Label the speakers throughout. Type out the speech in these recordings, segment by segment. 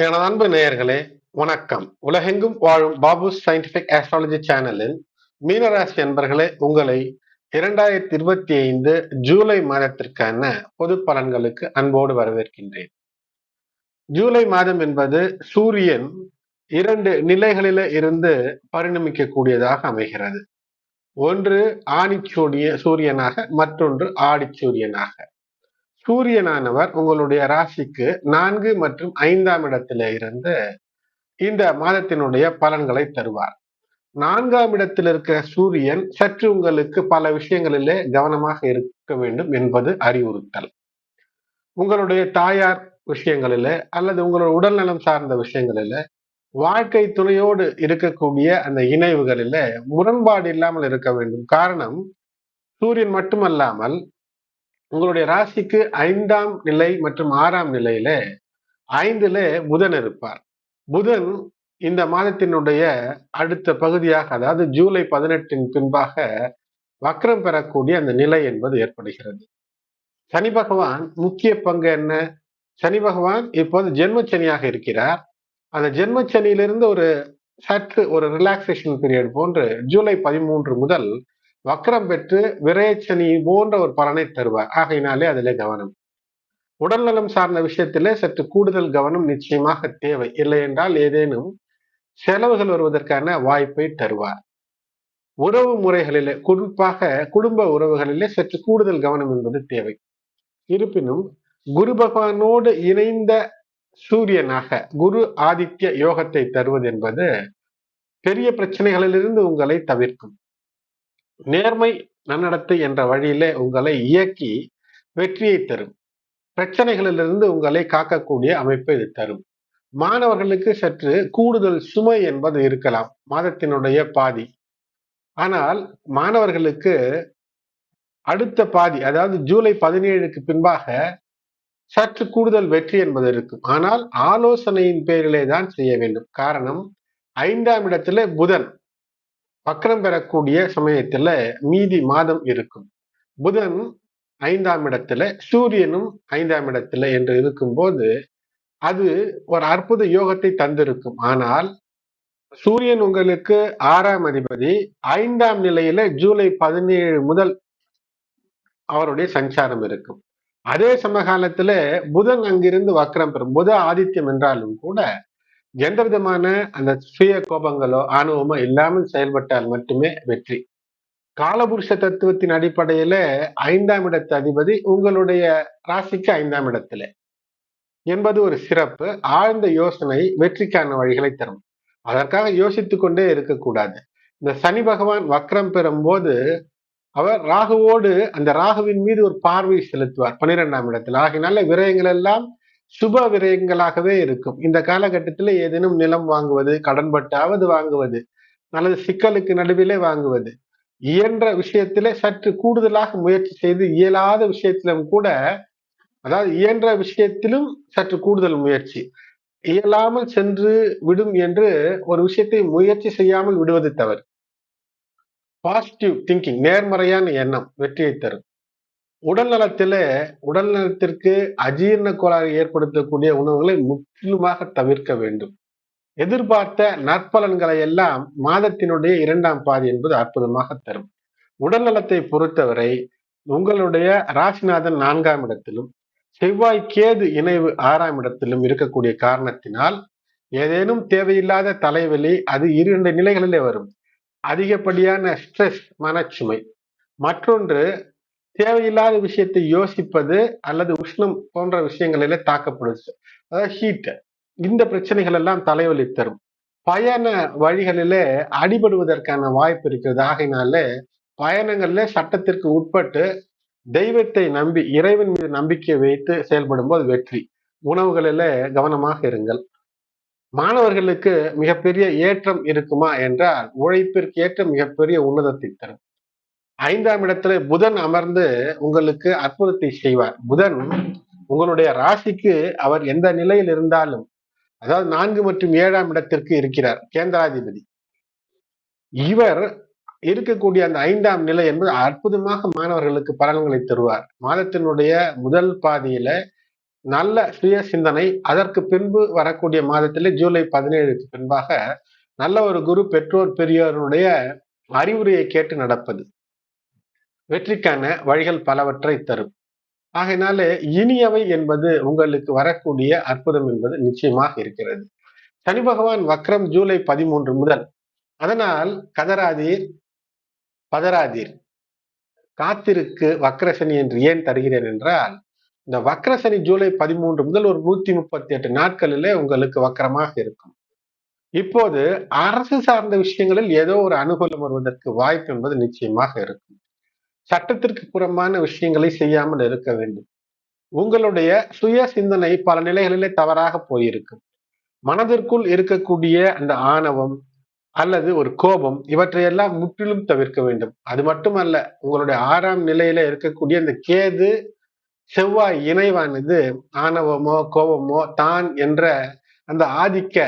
Speaker 1: எனது அன்பு நேயர்களே வணக்கம். உலகெங்கும் வாழும் பாபு சயின்டிபிக் ஆஸ்ட்ராலஜி சேனலில் மீனராசி அன்பர்களே உங்களை இரண்டாயிரத்தி இருபத்தி ஐந்து ஜூலை மாதத்திற்கான பொது பலன்களுக்கு அன்போடு வரவேற்கின்றேன். ஜூலை மாதம் என்பது சூரியன் இரண்டு நிலைகளில இருந்து பரிணமிக்கக்கூடியதாக அமைகிறது. ஒன்று ஆணிச்சூரிய சூரியனாக மற்றொன்று ஆடிச்சூரியனாக. சூரியனானவர் உங்களுடைய ராசிக்கு நான்கு மற்றும் ஐந்தாம் இடத்தில இருந்து இந்த மாதத்தினுடைய பலன்களை தருவார். நான்காம் இடத்தில் இருக்கிற சூரியன் சற்று உங்களுக்கு பல விஷயங்களிலே கவனமாக இருக்க வேண்டும் என்பது அறிவுறுத்தல். உங்களுடைய தாயார் விஷயங்களில அல்லது உங்களோட உடல்நலம் சார்ந்த விஷயங்களில வாழ்க்கை துணையோடு இருக்கக்கூடிய அந்த இணைவுகளில முரண்பாடு இல்லாமல் இருக்க வேண்டும். காரணம் சூரியன் மட்டுமல்லாமல் உங்களுடைய ராசிக்கு ஐந்தாம் நிலை மற்றும் ஆறாம் நிலையில ஐந்துல புதன் இருப்பார். புதன் இந்த மாதத்தினுடைய அடுத்த பகுதியாக அதாவது ஜூலை பதினெட்டின் பின்பாக வக்ரம் பெறக்கூடிய அந்த நிலை என்பது ஏற்படுகிறது. சனி பகவான் முக்கிய பங்கு என்ன? சனி பகவான் இப்போது ஜென்மச்சனியாக இருக்கிறார். அந்த ஜென்மச்சனியிலிருந்து ஒரு சற்று ஒரு ரிலாக்ஸேஷன் பீரியட் போன்று ஜூலை பதிமூன்று முதல் வக்கரம் பெற்று விரயச்சனி போன்ற ஒரு பலனை தருவார். ஆகையினாலே அதிலே கவனம். உடல்நலம் சார்ந்த விஷயத்திலே சற்று கூடுதல் கவனம் நிச்சயமாக தேவை. இல்லை என்றால் ஏதேனும் செலவுகள் வருவதற்கான வாய்ப்பை தருவார். உறவு முறைகளிலே குறிப்பாக குடும்ப உறவுகளிலே சற்று கூடுதல் கவனம் என்பது தேவை. இருப்பினும் குரு பகவானோடு இணைந்த சூரியனாக குரு ஆதித்ய யோகத்தை தருவது என்பது பெரிய பிரச்சனைகளிலிருந்து உங்களை தவிர்க்கும். நேர்மை நன்னடத்தை என்ற வழியிலே உங்களை இயக்கி வெற்றியை தரும். பிரச்சனைகளிலிருந்து உங்களை காக்கக்கூடிய அமைப்பை இது தரும். மாணவர்களுக்கு சற்று கூடுதல் சுமை என்பது இருக்கலாம் மாதத்தினுடைய பாதி. ஆனால் மாணவர்களுக்கு அடுத்த பாதி அதாவது ஜூலை பதினேழுக்கு பின்பாக சற்று கூடுதல் வெற்றி என்பது இருக்கும். ஆனால் ஆலோசனையின் பேரிலே தான் செய்ய வேண்டும். காரணம் ஐந்தாம் இடத்துல புதன். வக்கரம் பெறக்கூடிய சமயத்துல மீதி மாதம் இருக்கும். புதன் ஐந்தாம் இடத்துல சூரியனும் ஐந்தாம் இடத்துல என்று இருக்கும்போது அது ஒரு அற்புத யோகத்தை தந்திருக்கும். ஆனால் சூரியன் உங்களுக்கு ஆறாம் அதிபதி ஐந்தாம் நிலையில ஜூலை பதினேழு முதல் அவருடைய சஞ்சாரம் இருக்கும். அதே சமகாலத்துல புதன் அங்கிருந்து வக்கரம் பெறும். புத ஆதித்யம் என்றாலும் கூட எந்த விதமான அந்த சுய கோபங்களோ ஆணவமோ இல்லாமல் செயல்பட்டால் மட்டுமே வெற்றி. காலபுருஷ தத்துவத்தின் அடிப்படையில ஐந்தாம் இடத்து அதிபதி உங்களுடைய ராசிக்கு ஐந்தாம் இடத்துல. என்பது ஒரு சிறப்பு. ஆழ்ந்த யோசனை வெற்றிக்கான வழிகளை தரும். அதற்காக யோசித்து கொண்டே இருக்கக்கூடாது. இந்த சனி பகவான் வக்ரம் பெறும் போது அவர் ராகுவோடு அந்த ராகுவின் மீது ஒரு பார்வை செலுத்துவார் பன்னிரெண்டாம் இடத்தில். ஆகினால விரயங்கள் எல்லாம் சுப விரயங்களாகவே இருக்கும். இந்த காலகட்டத்தில் ஏதேனும் நிலம் வாங்குவது கடன்பட்டாவது வாங்குவது அல்லது சிக்கலுக்கு நடுவிலே வாங்குவது இயன்ற விஷயத்திலே சற்று கூடுதலாக முயற்சி செய்து இயலாத விஷயத்திலும் கூட அதாவது இயன்ற விஷயத்திலும் சற்று கூடுதல் முயற்சி. இயலாமல் சென்று விடும் என்று ஒரு விஷயத்தை முயற்சி செய்யாமல் விடுவது தவறு. பாசிட்டிவ் திங்கிங் நேர்மறையான எண்ணம் வெற்றியை தரும். உடல் உடல்நலத்திற்கு உடல் நலத்திற்கு அஜீர்ண கோளாறு ஏற்படுத்தக்கூடிய உணவுகளை முற்றிலுமாக தவிர்க்க வேண்டும். எதிர்பார்த்த நற்பலன்களை எல்லாம் மாதத்தினுடைய இரண்டாம் பாதி என்பது அற்புதமாக தரும். உடல் நலத்தை பொறுத்தவரை உங்களுடைய ராசிநாதன் நான்காம் இடத்திலும் செவ்வாய் கேது இணைவு ஆறாம் இடத்திலும் இருக்கக்கூடிய காரணத்தினால் ஏதேனும் தேவையில்லாத தலைவலி அது இரண்டு நிலைகளிலே வரும். அதிகப்படியான ஸ்ட்ரெஸ் மனச்சுமை. மற்றொன்று தேவையில்லாத விஷயத்தை யோசிப்பது அல்லது உஷ்ணம் போன்ற விஷயங்களில தாக்கப்படுது. அதாவது ஹீட் இந்த பிரச்சனைகள் எல்லாம் தலைவலி தரும். பயண வழிகளிலே அடிபடுவதற்கான வாய்ப்பு இருக்கிறது. ஆகையினால பயணங்கள்ல சட்டத்திற்கு உட்பட்டு தெய்வத்தை நம்பி இறைவன் மீது நம்பிக்கை வைத்து செயல்படும் போது வெற்றி. உணவுகளில கவனமாக இருங்கள். மாணவர்களுக்கு மிகப்பெரிய ஏற்றம் இருக்குமா என்றால் உழைப்பிற்கு ஏற்ற மிகப்பெரிய உன்னதத்தை தரும். ஐந்தாம் இடத்துல புதன் அமர்ந்து உங்களுக்கு அற்புதத்தை செய்வார். புதன் உங்களுடைய ராசிக்கு அவர் எந்த நிலையில் இருந்தாலும் அதாவது நான்கு மற்றும் ஏழாம் இடத்திற்கு இருக்கிறார் கேந்திராதிபதி. இவர் இருக்கக்கூடிய அந்த ஐந்தாம் நிலை என்பது அற்புதமாக மாணவர்களுக்கு பலன்களை தருவார். மாதத்தினுடைய முதல் பாதியில நல்ல சுய சிந்தனை அதற்கு பின்பு வரக்கூடிய மாதத்திலே ஜூலை பதினேழுக்கு பின்பாக நல்ல ஒரு குரு பெற்றோர் பெரியோருடைய அறிவுரையை கேட்டு நடப்பது. வெற்றிக்கான வழிகள் பலவற்றை தரும். ஆகையினாலே இனியவை என்பது உங்களுக்கு வரக்கூடிய அற்புதம் என்பது நிச்சயமாக இருக்கிறது. சனி பகவான் வக்ரம் ஜூலை பதிமூன்று முதல். அதனால் கதராதீர் பதராதீர். காத்திருக்கு வக்ரசனி என்று ஏன் தருகிறேன் என்றால் இந்த வக்ரசனி ஜூலை பதிமூன்று முதல் ஒரு நூத்தி முப்பத்தி எட்டு நாட்களிலே உங்களுக்கு வக்கரமாக இருக்கும். இப்போது அரசு சார்ந்த விஷயங்களில் ஏதோ ஒரு அனுகூலம் வருவதற்கு வாய்ப்பு என்பது நிச்சயமாக இருக்கும். சட்டத்திற்கு புறம்பான விஷயங்களை செய்யாமல் இருக்க வேண்டும். உங்களுடைய சுய சிந்தனை பல நிலைகளிலே தவறாக போயிருக்கும். மனதிற்குள் இருக்கக்கூடிய அந்த ஆணவம் அல்லது ஒரு கோபம் இவற்றையெல்லாம் முற்றிலும் தவிர்க்க வேண்டும். அது மட்டுமல்ல உங்களுடைய ஆறாம் நிலையில இருக்கக்கூடிய அந்த கேது செவ்வாய் இணைவானது ஆணவமோ கோபமோ தான் என்ற அந்த ஆதிக்க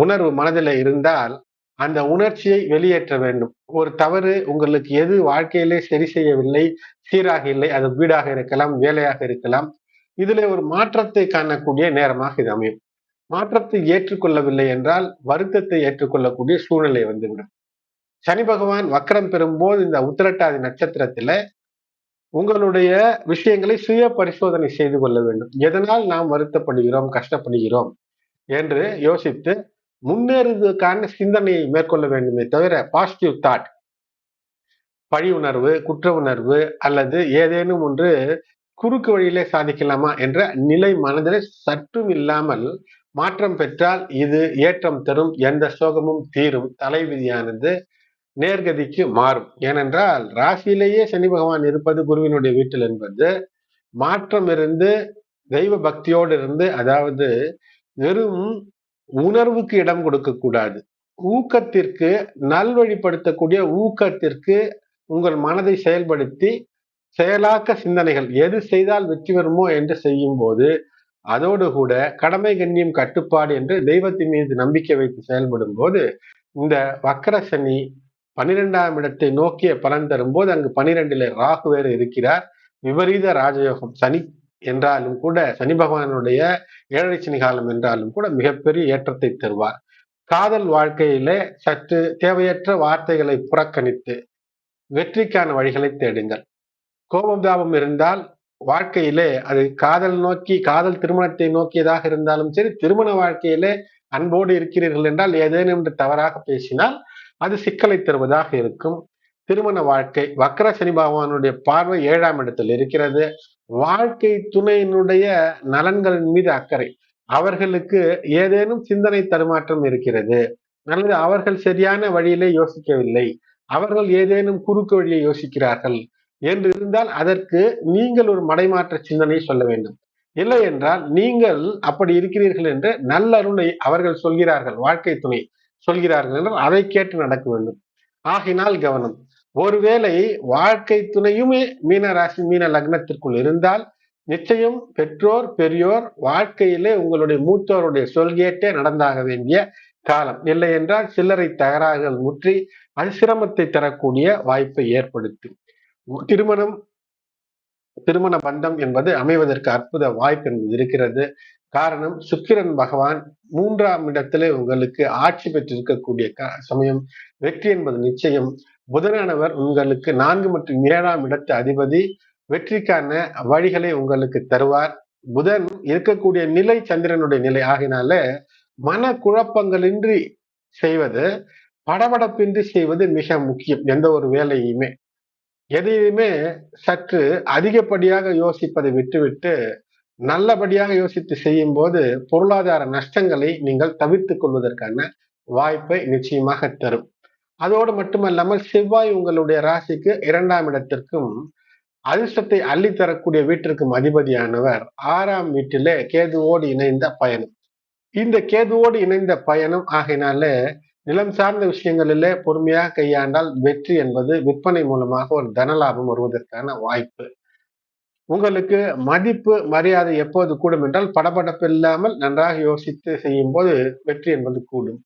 Speaker 1: உணர்வு மனதில் இருந்தால் அந்த உணர்ச்சியை வெளியேற்ற வேண்டும். ஒரு தவறு உங்களுக்கு எது வாழ்க்கையிலே சரி செய்யவில்லை சீராக இல்லை அது வீடாக இருக்கலாம் வேலையாக இருக்கலாம் இதுல ஒரு மாற்றத்தை காணக்கூடிய நேரமாக இது அமையும். மாற்றத்தை ஏற்றுக்கொள்ளவில்லை என்றால் வருத்தத்தை ஏற்றுக்கொள்ளக்கூடிய சூழ்நிலை வந்துவிடும். சனி பகவான் வக்கரம் பெறும்போது இந்த உத்திரட்டாதி நட்சத்திரத்துல உங்களுடைய விஷயங்களை சுய பரிசோதனை செய்து கொள்ள வேண்டும். எதனால் நாம் வருத்தப்படுகிறோம் கஷ்டப்படுகிறோம் என்று யோசித்து முன்னேறுவதற்கான சிந்தனையை மேற்கொள்ள வேண்டுமே தவிர பாசிட்டிவ் தாட் பழி உணர்வு குற்ற உணர்வு அல்லது ஏதேனும் ஒன்று குறுக்கு வழியிலே சாதிக்கலாமா என்ற நிலை மனதில் சற்றும் இல்லாமல் மாற்றம் பெற்றால் இது ஏற்றம் தரும் எந்த சோகமும் தீரும். தலைவிதியானது நேர்கதிக்கு மாறும். ஏனென்றால் ராசியிலேயே சனி பகவான் இருப்பது குருவினுடைய வீட்டில் என்பது மாற்றம் இருந்து தெய்வ பக்தியோடு இருந்து அதாவது வெறும் உணர்வுக்கு இடம் கொடுக்க கூடாது. ஊக்கத்திற்கு நல்வழிப்படுத்தக்கூடிய ஊக்கத்திற்கு உங்கள் மனதை செயல்படுத்தி செயலாக்க சிந்தனைகள் எது செய்தால் வெற்றி வருமோ என்று செய்யும் போது அதோடு கூட கடமை கண்ணியம் கட்டுப்பாடு என்று தெய்வத்தின் மீது நம்பிக்கை வைத்து செயல்படும் போது இந்த வக்கர சனி பனிரெண்டாம் இடத்தை நோக்கிய பலன் தரும்போது அங்கு பனிரெண்டில ராகு வேறு இருக்கிறார். விபரீத ராஜயோகம் சனி என்றாலும் கூட சனி பகவானுடைய ஏழரை சனி காலம் என்றாலும் கூட மிகப்பெரிய ஏற்றத்தை தருவார். காதல் வாழ்க்கையிலே சற்று தேவையற்ற வார்த்தைகளை புறக்கணித்து வெற்றிக்கான வழிகளை தேடுங்கள். கோபம் தாபம் இருந்தால் வாழ்க்கையிலே அது காதல் நோக்கி காதல் திருமணத்தை நோக்கியதாக இருந்தாலும் சரி திருமண வாழ்க்கையிலே அன்போடு இருக்கிறீர்கள் என்றால் ஏதேனும் என்று தவறாக பேசினால் அது சிக்கலை தருவதாக இருக்கும். திருமண வாழ்க்கை. வக்கர சனி பகவானுடைய பார்வை ஏழாம் இடத்தில் இருக்கிறது. வாழ்க்கை துணையினுடைய நலன்களின் மீது அக்கறை. அவர்களுக்கு ஏதேனும் சிந்தனை தடுமாற்றம் இருக்கிறது. அல்லது அவர்கள் சரியான வழியிலே யோசிக்கவில்லை. அவர்கள் ஏதேனும் குறுக்கு வழியை யோசிக்கிறார்கள் என்று இருந்தால் அதற்கு நீங்கள் ஒரு மடைமாற்ற சிந்தனை சொல்ல வேண்டும். இல்லை என்றால் நீங்கள் அப்படி இருக்கிறீர்கள் என்று நல்லருளை அவர்கள் சொல்கிறார்கள். வாழ்க்கை துணை சொல்கிறார்கள் என்றால் அதை கேட்டு நடக்க வேண்டும். ஆகினால் கவனம். ஒருவேளை வாழ்க்கை துணையுமே மீன ராசி மீன லக்னத்திற்குள் இருந்தால் நிச்சயம் பெற்றோர் பெரியோர் வாழ்க்கையிலே உங்களுடைய மூத்தோருடைய சொல்கேட்டே நடந்தாக வேண்டிய காலம். இல்லை என்றால் சில்லறை தகராறுகள் முற்றி அசிரமத்தை தரக்கூடிய வாய்ப்பை ஏற்படுத்தும் திருமணம் திருமண பந்தம் என்பது அமைவதற்கு அற்புத வாய்ப்பு என்பது இருக்கிறது. காரணம் சுக்கிரன் பகவான் மூன்றாம் இடத்திலே உங்களுக்கு ஆட்சி பெற்றிருக்கக்கூடிய சமயம் வெற்றி என்பது நிச்சயம். புதனானவர் உங்களுக்கு நான்கு மற்றும் ஏழாம் இடத்து அதிபதி. வெற்றிக்கான வழிகளை உங்களுக்கு தருவார். புதன் இருக்கக்கூடிய நிலை சந்திரனுடைய நிலை ஆகினால மன குழப்பங்களின்றி செய்வது படபடப்பின்றி செய்வது மிக முக்கியம் எந்த ஒரு வேலையுமே. எதையுமே சற்று அதிகப்படியாக யோசிப்பதை விட்டுவிட்டு நல்லபடியாக யோசித்து செய்யும் போது பொருளாதார நஷ்டங்களை நீங்கள் தவிர்த்துக் கொள்வதற்கான வாய்ப்பை நிச்சயமாக தரும். அதோடு மட்டுமல்லாமல் செவ்வாய் உங்களுடைய ராசிக்கு இரண்டாம் இடத்திற்கும் அதிர்ஷ்டத்தை அள்ளித்தரக்கூடிய வீட்டிற்கும் அதிபதியானவர். ஆறாம் வீட்டிலே கேதுவோடு இணைந்த பயணம். இந்த கேதுவோடு இணைந்த பயணம் ஆகினால நிலம் சார்ந்த விஷயங்களிலே பொறுமையாக கையாண்டால் வெற்றி என்பது விற்பனை மூலமாக ஒரு தனலாபம் வருவதற்கான வாய்ப்பு. உங்களுக்கு மதிப்பு மரியாதை எப்போது கூடும் என்றால் படபடப்பு இல்லாமல் நன்றாக யோசித்து செய்யும் போது வெற்றி என்பது கூடும்.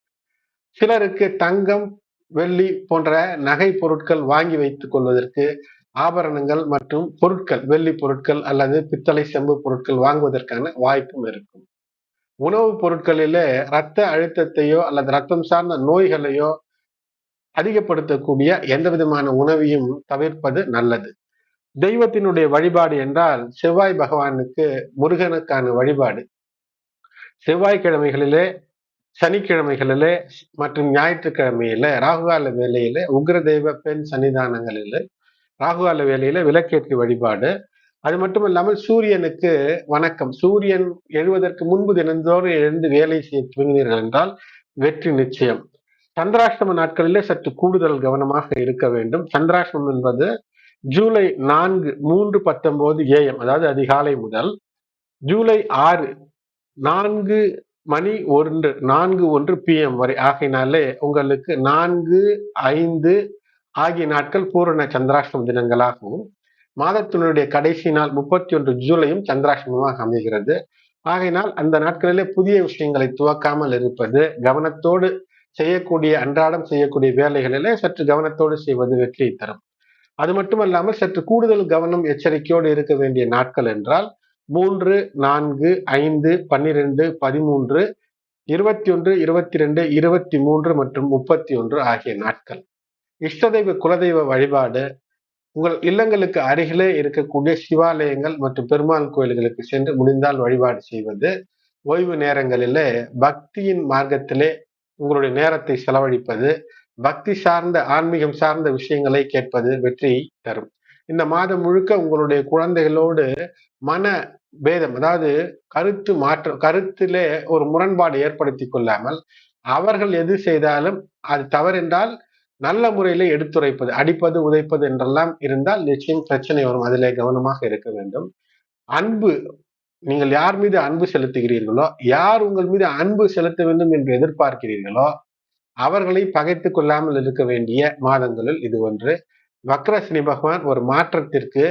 Speaker 1: சிலருக்கு தங்கம் வெள்ளி போன்ற நகை பொருட்கள் வாங்கி வைத்துக் கொள்வதற்கு ஆபரணங்கள் மற்றும் பொருட்கள் வெள்ளி பொருட்கள் அல்லது பித்தளை செம்பு பொருட்கள் வாங்குவதற்கான வாய்ப்பும் இருக்கும். உணவுப் பொருட்களிலே இரத்த அழுத்தத்தையோ அல்லது ரத்தம் சார்ந்த நோய்களையோ அதிகப்படுத்தக்கூடிய எந்த விதமான உணவையும் தவிர்ப்பது நல்லது. தெய்வத்தினுடைய வழிபாடு என்றால் செவ்வாய் பகவானுக்கு முருகனுக்கான வழிபாடு. செவ்வாய்க்கிழமைகளிலே சனிக்கிழமைகளில மற்றும் ஞாயிற்றுக்கிழமையில ராகுகால வேலையில உக்ரதெய்வ பெண் சன்னிதானங்களில ராகுகால வேலையில விளக்கேற்றி வழிபாடு. அது மட்டும் இல்லாமல் சூரியனுக்கு வணக்கம். சூரியன் எழுவதற்கு முன்பு தினந்தோறும் எழுந்து வேலை செய்ய துவங்கினீர்கள் என்றால் வெற்றி நிச்சயம். சந்திராஷ்டம நாட்களிலே சற்று கூடுதல் கவனமாக இருக்க வேண்டும். சந்திராஷ்டமம் என்பது ஜூலை நான்கு மூன்று பத்தொன்பது ஏஎம் அதாவது அதிகாலை முதல் ஜூலை ஆறு நான்கு மணி ஒன்று நான்கு ஒன்று பிஎம் வரை. ஆகையினாலே உங்களுக்கு நான்கு ஐந்து ஆகிய நாட்கள் பூரண சந்திராஷ்டம தினங்களாகவும் மாதத்தினுடைய கடைசி நாள் முப்பத்தி ஒன்று ஜூலையும் சந்திராஷ்டமமாக அமைகிறது. ஆகையினால் அந்த நாட்களிலே புதிய விஷயங்களை துவக்காமல் இருப்பது கவனத்தோடு செய்யக்கூடிய அன்றாடம் செய்யக்கூடிய வேலைகளிலே சற்று கவனத்தோடு செய்வது வெற்றியை தரும். அது மட்டுமல்லாமல் சற்று கூடுதல் கவனம் எச்சரிக்கையோடு இருக்க வேண்டிய நாட்கள் என்றால் மூன்று நான்கு ஐந்து பன்னிரெண்டு பதிமூன்று இருபத்தி ஒன்று இருபத்தி ரெண்டு இருபத்தி மூன்று மற்றும் முப்பத்தி ஒன்று ஆகிய நாட்கள். இஷ்டதெய்வ குலதெய்வ வழிபாடு உங்கள் இல்லங்களுக்கு அருகிலே இருக்கக்கூடிய சிவாலயங்கள் மற்றும் பெருமாள் கோயில்களுக்கு சென்று முடிந்தால் வழிபாடு செய்வது. ஓய்வு நேரங்களிலே பக்தியின் மார்க்கத்திலே உங்களுடைய நேரத்தை செலவழிப்பது. பக்தி சார்ந்த ஆன்மீகம் சார்ந்த விஷயங்களை கேட்பது வெற்றி தரும். இந்த மாதம் முழுக்க உங்களுடைய குழந்தைகளோடு மன பேதம் அதாவது கருத்து மாற்றம் கருத்திலே ஒரு முரண்பாடு ஏற்படுத்தி கொள்ளாமல் அவர்கள் எது செய்தாலும் அது தவறென்றால் நல்ல முறையில எடுத்துரைப்பது அடிப்பது உதைப்பது என்றெல்லாம் இருந்தால் நிச்சயம் பிரச்சனை வரும். அதிலே கவனமாக இருக்க வேண்டும். அன்பு நீங்கள் யார் மீது அன்பு செலுத்துகிறீர்களோ யார் உங்கள் மீது அன்பு செலுத்த வேண்டும் என்று எதிர்பார்க்கிறீர்களோ அவர்களை பகைத்து கொள்ளாமல் இருக்க வேண்டிய மாதங்களில் இது ஒன்று. வக்ரஸ்னி பகவான் ஒரு மாற்றத்திற்கு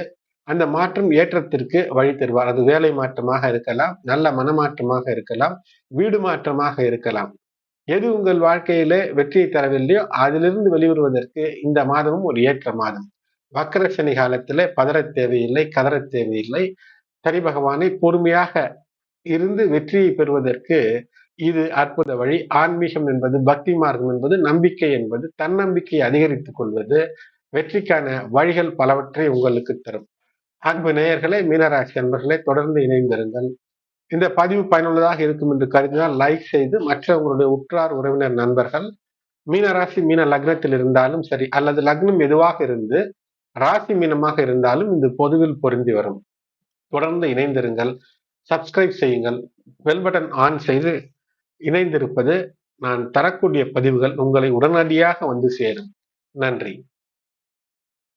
Speaker 1: அந்த மாற்றம் ஏற்றத்திற்கு வழி தருவார். அது வேலை மாற்றமாக இருக்கலாம் நல்ல மனமாற்றமாக இருக்கலாம் வீடு மாற்றமாக இருக்கலாம். எது உங்கள் வாழ்க்கையில வெற்றியை தரவில்லையோ அதிலிருந்து வெளிவருவதற்கு இந்த மாதமும் ஒரு ஏற்ற மாதம். வக்கர சனி காலத்துல பதற தேவையில்லை கதற தேவையில்லை. சனி பகவானை பொறுமையாக இருந்து வெற்றியை பெறுவதற்கு இது அற்புத வழி. ஆன்மீகம் என்பது பக்தி மார்க்கம் என்பது நம்பிக்கை என்பது தன்னம்பிக்கையை அதிகரித்துக் கொள்வது வெற்றிக்கான வழிகள் பலவற்றை உங்களுக்கு தரும். அன்பு நேயர்களே மீனராசி அன்பர்களே தொடர்ந்து இணைந்திருங்கள். இந்த பதிவு பயனுள்ளதாக இருக்கும் என்று கருதினால் லைக் செய்து மற்ற உங்களுடைய உற்றார் உறவினர் நண்பர்கள் மீனராசி மீன லக்னத்தில் இருந்தாலும் சரி அல்லது லக்னம் எதுவாக இருந்து ராசி மீனமாக இருந்தாலும் இந்த பொதுவில் பொருந்தி வரும். தொடர்ந்து இணைந்திருங்கள். சப்ஸ்கிரைப் செய்யுங்கள். பெல் பட்டன் ஆன் செய்து இணைந்திருப்பது நான் தரக்கூடிய பதிவுகள் உங்களை உடனடியாக வந்து சேரும். நன்றி.